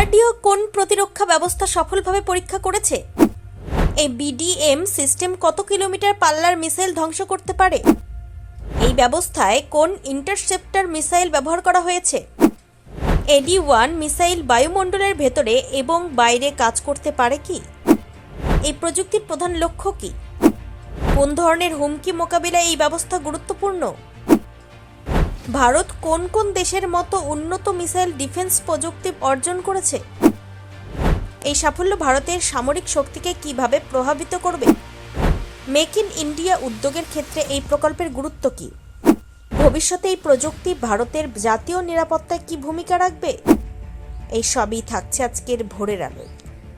DRDO কোন প্রতিরক্ষা ব্যবস্থা সফলভাবে পরীক্ষা করেছে? এই বিডিএম সিস্টেম কত কিলোমিটার পাল্লার মিসাইল ধ্বংস করতে পারে? এই ব্যবস্থায় কোন ইন্টারসেপ্টর মিসাইল ব্যবহার করা হয়েছে? এডি ওয়ান মিসাইল বায়ুমণ্ডলের ভেতরে এবং বাইরে কাজ করতে পারে কি? এই প্রযুক্তির প্রধান লক্ষ্য কি? কোন ধরনের হুমকি মোকাবিলায় এই ব্যবস্থা গুরুত্বপূর্ণ? ভারত কোন কোন দেশের মতো উন্নত মিসাইল ডিফেন্স প্রযুক্তি অর্জন করেছে? এই সাফল্য ভারতের সামরিক শক্তিকে কীভাবে প্রভাবিত করবে? মেক ইন ইন্ডিয়া উদ্যোগের ক্ষেত্রে এই প্রকল্পের গুরুত্ব কি? ভবিষ্যতে এই প্রযুক্তি ভারতের জাতীয় নিরাপত্তায় কি ভূমিকা রাখবে? এই সবই থাকছে আজকের ভোরের আলোয়।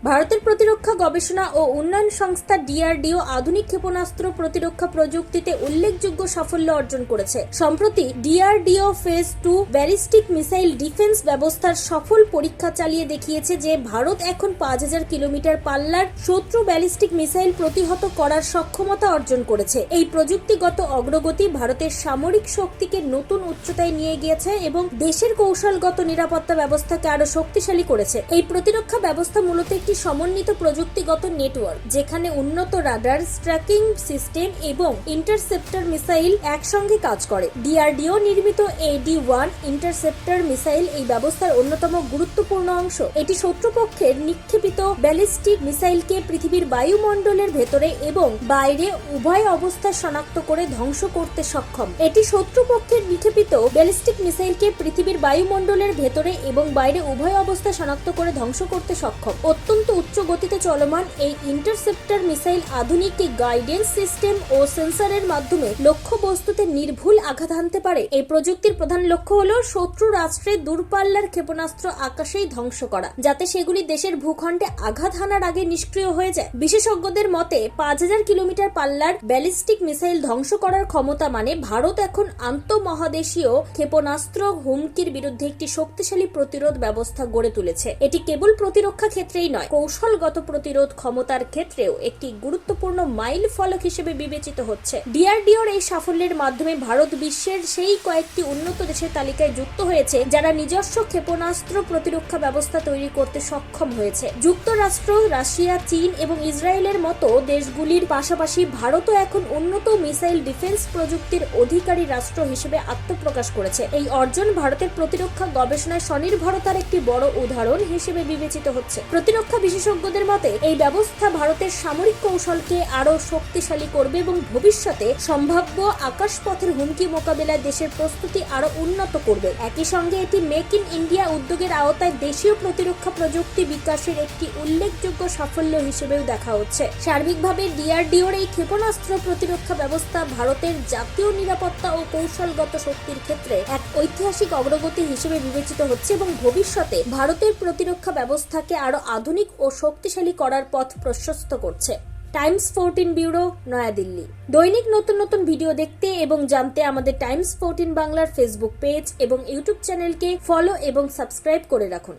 ভারতের প্রতিরক্ষা গবেষণা ও উন্নয়ন সংস্থা ডিআরডিও আধুনিক ক্ষেপণাস্ত্র প্রতিরক্ষা প্রযুক্তিতে উল্লেখযোগ্য সাফল্য অর্জন করেছে। সম্প্রতি DRDO phase two ballistic missile defence ব্যবস্থার সফল পরীক্ষা চালিয়ে দেখিয়েছে যে ভারত এখন পাঁচ হাজার কিলোমিটার পাল্লার শত্রু ব্যালিস্টিক মিসাইল প্রতিহত করার সক্ষমতা অর্জন করেছে। এই প্রযুক্তিগত অগ্রগতি ভারতের সামরিক শক্তিকে নতুন উচ্চতায় নিয়ে গিয়েছে এবং দেশের কৌশলগত নিরাপত্তা ব্যবস্থাকে আরও শক্তিশালী করেছে। এই প্রতিরক্ষা ব্যবস্থা মূলত একটি সমন্বিত প্রযুক্তিগত নেটওয়ার্ক, যেখানে উন্নত রাডার, ট্র্যাকিং সিস্টেম এবং ইন্টারসেপ্টর মিসাইল একসঙ্গে কাজ করে। ডিআরডিও নির্মিত এডি ওয়ান ইন্টারসেপ্টর মিসাইল এই ব্যবস্থার অন্যতম গুরুত্বপূর্ণ অংশ। এটি শত্রুপক্ষের নিক্ষেপিত ব্যালিস্টিক মিসাইলকে পৃথিবীর বায়ুমণ্ডলের ভেতরে এবং বাইরে উভয় অবস্থা শনাক্ত করে ধ্বংস করতে সক্ষম। এটি শত্রুপক্ষের নিক্ষেপিত ব্যালিস্টিক মিসাইলকে পৃথিবীর বায়ুমণ্ডলের ভেতরে এবং বাইরে উভয় অবস্থা শনাক্ত করে ধ্বংস করতে সক্ষম। অত্যন্ত উচ্চ গতিতে চলমান এই ইন্টারসেপ্টর মিসাইল আধুনিক গাইডেন্স সিস্টেম ও সেন্সরের মাধ্যমে লক্ষ্য বস্তুতে নির্ভুল আঘাত হানতে পারে। এই প্রযুক্তির প্রধান লক্ষ্য হল শত্রু রাষ্ট্রের দূরপাল্লার ক্ষেপণাস্ত্র আকাশেই ধ্বংস করা, যাতে সেগুলি দেশের ভূখণ্ডে আঘাত হানার আগে নিষ্ক্রিয় হয়ে যায়। বিশেষজ্ঞদের মতে, পাঁচ হাজার কিলোমিটার পাল্লার ব্যালিস্টিক মিসাইল ধ্বংস করার ক্ষমতা মানে ভারত এখন আন্তঃমহাদেশীয় ক্ষেপণাস্ত্র হুমকির বিরুদ্ধে একটি শক্তিশালী প্রতিরোধ ব্যবস্থা গড়ে তুলেছে। এটি কেবল প্রতিরক্ষা ক্ষেত্রেই নয় কৌশলগত প্রতিরোধ ক্ষমতার ক্ষেত্রেও একটি গুরুত্বপূর্ণ মাইল ফলক হিসেবে বিবেচিত হচ্ছে। ডিআরডিওর এই সাফল্যের মাধ্যমে ভারত বিশ্বের সেই কয়েকটি উন্নত দেশের তালিকায় যুক্ত হয়েছে, যারা নিজস্ব ক্ষেপণাস্ত্র প্রতিরক্ষা ব্যবস্থা তৈরি করতে সক্ষম হয়েছে। যুক্তরাষ্ট্র, রাশিয়া, চীন এবং ইসরায়েলের মতো দেশগুলির পাশাপাশি ভারতও এখন উন্নত মিসাইল ডিফেন্স প্রযুক্তির অধিকারী রাষ্ট্র হিসেবে আত্মপ্রকাশ করেছে। এই অর্জন ভারতের প্রতিরক্ষা গবেষণায় স্বনির্ভরতার একটি বড় উদাহরণ হিসেবে বিবেচিত হচ্ছে। প্রতিরক্ষা বিশেষজ্ঞদের মতে, এই ব্যবস্থা ভারতের সামরিক কৌশলকে আরও শক্তিশালী করবে এবং ভবিষ্যতে সম্ভাব্য আকাশপথের হুমকি মোকাবেলায় দেশের প্রস্তুতি আরও উন্নত করবে। একই সঙ্গে এটি মেক ইন ইন্ডিয়া উদ্যোগের আওতায় দেশীয় প্রতিরক্ষা প্রযুক্তি বিকাশের একটি উল্লেখযোগ্য সাফল্য হিসেবেও দেখা হচ্ছে। সার্বিকভাবে ডিআরডিওর এই ক্ষেপণাস্ত্র প্রতিরক্ষা ব্যবস্থা ভারতের জাতীয় নিরাপত্তা ও কৌশলগত শক্তির ক্ষেত্রে এক ঐতিহাসিক অগ্রগতি হিসেবে বিবেচিত হচ্ছে এবং ভবিষ্যতে ভারতের প্রতিরক্ষা ব্যবস্থাকে আরও আধুনিক ও শক্তিশালী করার পথ প্রশস্ত করছে। Times fourteen bureau, New Delhi. দৈনিক নতুন নতুন ভিডিও দেখতে এবং জানতে আমাদের টাইমস ফোরটিন বাংলার ফেসবুক পেজ এবং ইউটিউব চ্যানেলকে ফলো এবং সাবস্ক্রাইব করে রাখুন।